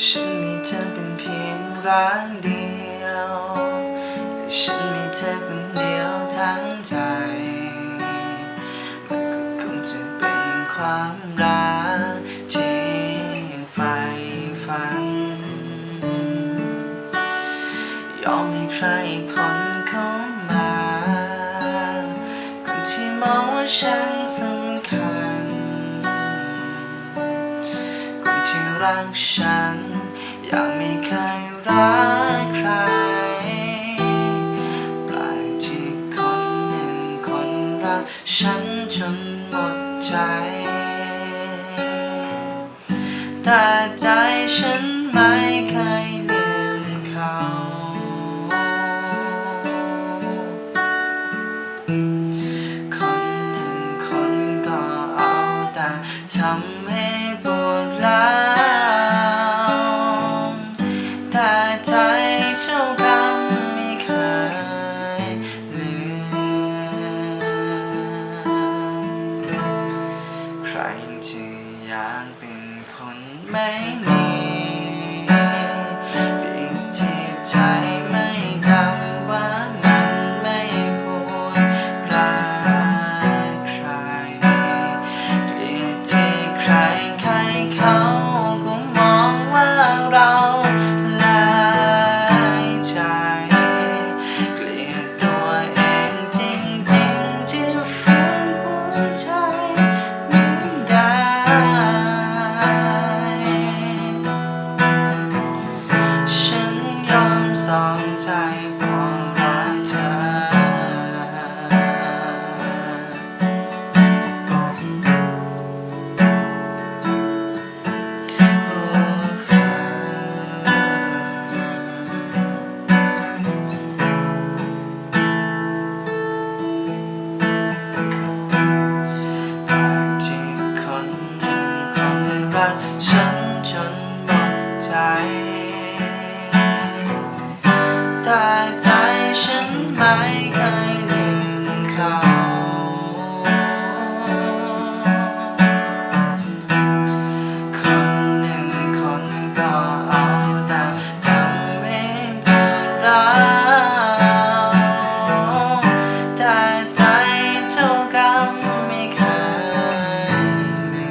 ฉันมีเธอเป็นเพียงรักเดียวและฉันมีเธอคนเดียวทั้งใจ มันก็คงจะเป็นความรักที่ใฝ่ฝัน ยอมให้ใครคนเข้ามาคนที่มองว่าฉันสำคัญ รักฉันอยากไม่เคยรักใครแปลกที่คนหนึ่งคนรักฉันจนหมดใจ แต่ใจฉันไม่เคยลืมเขาคนหนึ่งคนก็เอาแต่ทำให้ แต่ใจฉันไม่เคยลืมเขาคนหนึ่งคนก็เอาแต่ทำให้เบื่อเราแต่ใจเท่ากันไม่เคยลื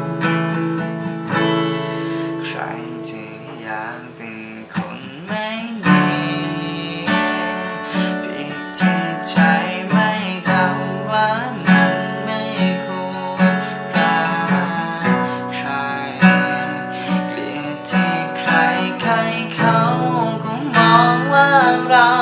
ม เรา